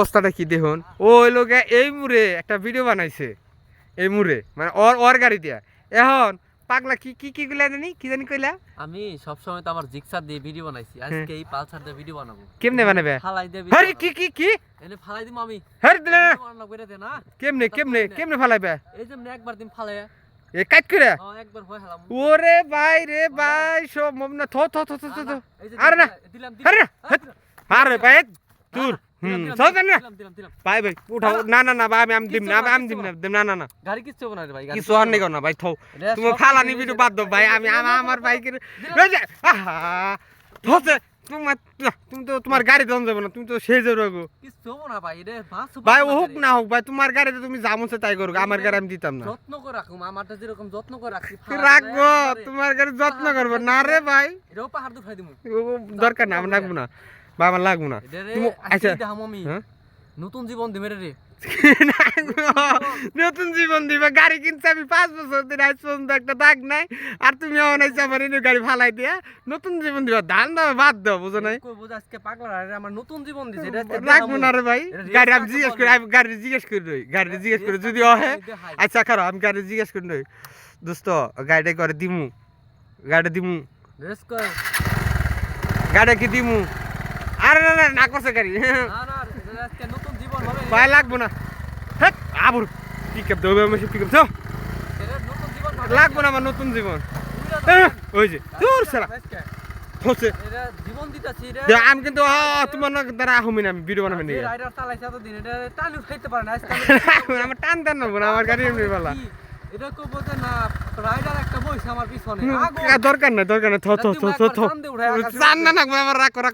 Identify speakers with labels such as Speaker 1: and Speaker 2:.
Speaker 1: অবস্থাটা কি দেখুন? ও ওই লোকে এই মুড়ে একটা ভিডিও বানাইছে। এই মুড়ে মানে ওর ওর গাড়ি দিয়া। এখন পাগলা কি কি কি কইলা জানি? কি জানি কইলা?
Speaker 2: আমি সবসময় তো আমার জিক্সার দিয়ে ভিডিও বানাইছি। আজকে এই পালসার দিয়ে ভিডিও বানাবো।
Speaker 1: কেমনে বানাবে?
Speaker 2: ফালাই দিয়ে
Speaker 1: হ্যাঁ
Speaker 2: ভিডিও
Speaker 1: কি কি কি?
Speaker 2: এনে ফালাই দিম আমি।
Speaker 1: হ্যাঁ দিলে
Speaker 2: বানানো করে দে না।
Speaker 1: কেমনে কেমনে কেমনে? ফালাইবে?
Speaker 2: এই যে একবার দিন ফালাই
Speaker 1: এ কাট করে
Speaker 2: ও একবার হয় হালাম।
Speaker 1: ওরে ভাই রে ভাই সব মমনা থ থ থ থ আরে না।
Speaker 2: দিলাম
Speaker 1: আরে না,
Speaker 2: দিলাম
Speaker 1: আরে ভাই তুর হুম না ভাই ভাই উঠাও। না না না ভাই আমি আমি দিম না আমি আমি দিম না দিম না না না।
Speaker 2: গাড়ি কিচ্ছু হবে না ভাই
Speaker 1: কিছু আর নেই না। ভাই থৌ। তুমি ফালানি
Speaker 2: কিছু
Speaker 1: বাদ দাও ভাই আমি আমার বাইকের আহা ধরছে তোমার তুমি তো তোমার গাড়ি দম যাবে না তুমি তো সেই যাবে গো
Speaker 2: না ভাই রে
Speaker 1: ভাই হোক না হোক ভাই তোমার গাড়িতে তুমি যা তাই করো আমার গাড়ি আমি দিতাম না।
Speaker 2: যত্ন করে রাখুম আমারটা যেরকম যত্ন করে রাখছি
Speaker 1: রাখব? তোমার গাড়ি যত্ন করব। না রে ভাই।
Speaker 2: এটাও পাহাড় দুখাই দিমু।
Speaker 1: দরকার না আমার লাগবো না। বা আমার লাগবো না। তুমি আচ্ছা হ্যাঁ?
Speaker 2: নতুন জীবন দিবে রে
Speaker 1: নতুন জীবন দিবা গাড়ি কিনছে আমি পাঁচ বছর ধরে আজ পর্যন্ত একটা দাগ নাই। আর তুমি অনাইছে আমার এনে গাড়ি ফালাই দিয়া। নতুন জীবন দিবা ধান দাও বাদ দাও বুঝো নাই?
Speaker 2: আজকে পাগলা আমার নতুন জীবন দিছে
Speaker 1: রাখব না রে ভাই গাড়ি আমি জিজ্ঞেস করি আমি গাড়ি জিজ্ঞেস করি রই গাড়ি জিজ্ঞেস করি যদি অহে। আচ্ছা খারো আমি গাড়ি জিজ্ঞেস করি রই দোস্ত গাড়িটা করে দিমু। গাড়ি দিমু। গাড়ি কি দিমু? না করছে গাড়ি।
Speaker 2: না না আজকে নতুন জীবন হবে
Speaker 1: ভাই লাগবো না। হেট আবুর। পিক আপ দেবো আমি পিক আপ লাগবো না আমার নতুন জীবন। ওই যে দূর সারা হচ্ছে। আমি কিন্তু তোমার দ্বারা না আমি ভিডিও বানাবো না আমার টান টান নেব না আমার গাড়ি এমনি বেলা
Speaker 2: কি? এটা কো বলতে না রাইডার একটা বইছে আমার পিছনে।
Speaker 1: দরকার নাই দরকার নাই। থ থ থ থ থ। না আমার রাগ